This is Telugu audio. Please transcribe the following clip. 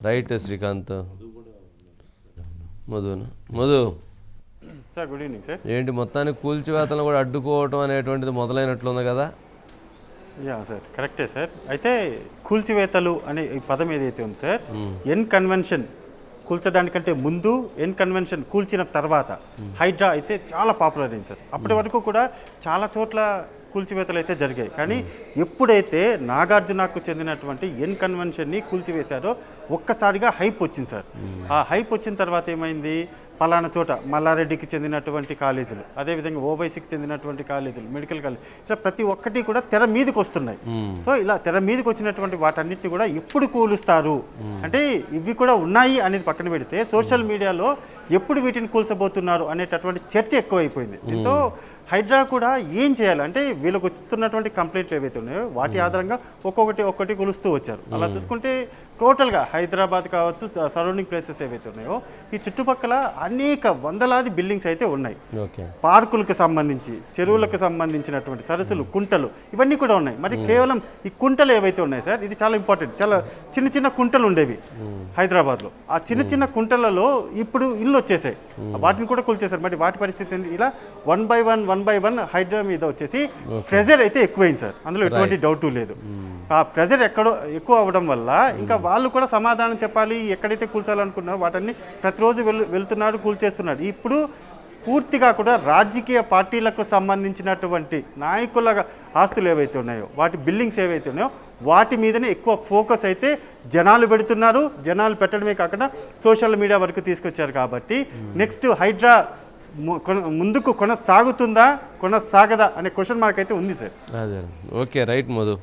Right Srikanth మధున? Madhu. Sir good evening sir ఏంటి మొత్తానికి కూల్చివేతలను కూడా అడ్డుకోవటం అనేటువంటిది మొదలైనట్లుంది కదా? యా సార్ కరెక్టే సార్ అయితే కూల్చివేతలు అనే ఈ పదం ఏదైతే ఉంది సార్ ఎన్ కన్వెన్షన్ కూల్చడానికంటే ముందు ఎన్ కన్వెన్షన్ కూల్చిన తర్వాత హైడ్రా అయితే చాలా పాపులర్ అయింది సార్ అప్పటి వరకు కూడా చాలా చోట్ల కూల్చివేతలు అయితే జరిగాయి. కానీ ఎప్పుడైతే నాగార్జునకు చెందినటువంటి ఎన్ కన్వెన్షన్ని కూల్చివేశారో ఒక్కసారిగా హైప్ వచ్చింది సార్. ఆ హైప్ వచ్చిన తర్వాత ఏమైంది? పలానా చోట మల్లారెడ్డికి చెందినటువంటి కాలేజీలు అదేవిధంగా ఓవైసీకి చెందినటువంటి కాలేజీలు మెడికల్ కాలేజ్ ఇట్లా ప్రతి ఒక్కటి కూడా తెర మీదకి వస్తున్నాయి. సో ఇలా తెర మీదకి వచ్చినటువంటి వాటన్నిటిని కూడా ఎప్పుడు కూలుస్తారు? అంటే ఇవి కూడా ఉన్నాయి అనేది పక్కన పెడితే సోషల్ మీడియాలో ఎప్పుడు వీటిని కూల్చబోతున్నారు అనేటటువంటి చర్చ ఎక్కువైపోయింది. దీంతో హైడ్రా కూడా ఏం చేయాలి? అంటే వీళ్ళకి వస్తున్నటువంటి కంప్లైంట్లు ఏవైతే ఉన్నాయో వాటి ఆధారంగా ఒక్కొక్కటి ఒక్కటి కొలుస్తూ వచ్చారు. అలా చూసుకుంటే టోటల్గా హైదరాబాద్ కావచ్చు సరౌండింగ్ ప్లేసెస్ ఏవైతే ఉన్నాయో ఈ చుట్టుపక్కల అనేక వందలాది బిల్డింగ్స్ అయితే ఉన్నాయి. పార్కులకు సంబంధించి చెరువులకు సంబంధించినటువంటి సరస్సులు కుంటలు ఇవన్నీ కూడా ఉన్నాయి. మరి కేవలం ఈ కుంటలు ఏవైతే ఉన్నాయి సార్ ఇది చాలా ఇంపార్టెంట్. చాలా చిన్న చిన్న కుంటలు ఉండేవి హైదరాబాద్లో. ఆ చిన్న చిన్న కుంటలలో ఇప్పుడు ఇల్లు వచ్చేసాయి. వాటిని కూడా కూల్చేశారు. మరి వాటి పరిస్థితి ఇలా one by one one by one Hydraa మీద వచ్చేసి ప్రెజర్ అయితే ఎక్కువైంది సార్. అందులో ఎటువంటి డౌట్ లేదు. ఆ ప్రెజర్ ఎక్కడో ఎక్కువ అవ్వడం వల్ల ఇంకా వాళ్ళు కూడా సమాధానం చెప్పాలి ఎక్కడైతే కూల్చాలనుకున్నారో వాటన్ని ప్రతిరోజు వెళ్ వెళ్తున్నారు కూల్చేస్తున్నారు ఇప్పుడు పూర్తిగా కూడా రాజకీయ పార్టీలకు సంబంధించినటువంటి నాయకుల ఆస్తులు ఏవైతే ఉన్నాయో వాటి బిల్డింగ్స్ ఏవైతే ఉన్నాయో వాటి మీదనే ఎక్కువ ఫోకస్ అయితే జనాలు పెడుతున్నారు. జనాలు పెట్టడమే కాకుండా సోషల్ మీడియా వరకు తీసుకొచ్చారు కాబట్టి నెక్స్ట్ హైడ్రా ముందుకు కొనసాగుతుందా కొనసాగదా అనే క్వశ్చన్ మార్క్ అయితే ఉంది సార్. Okay right Madhu.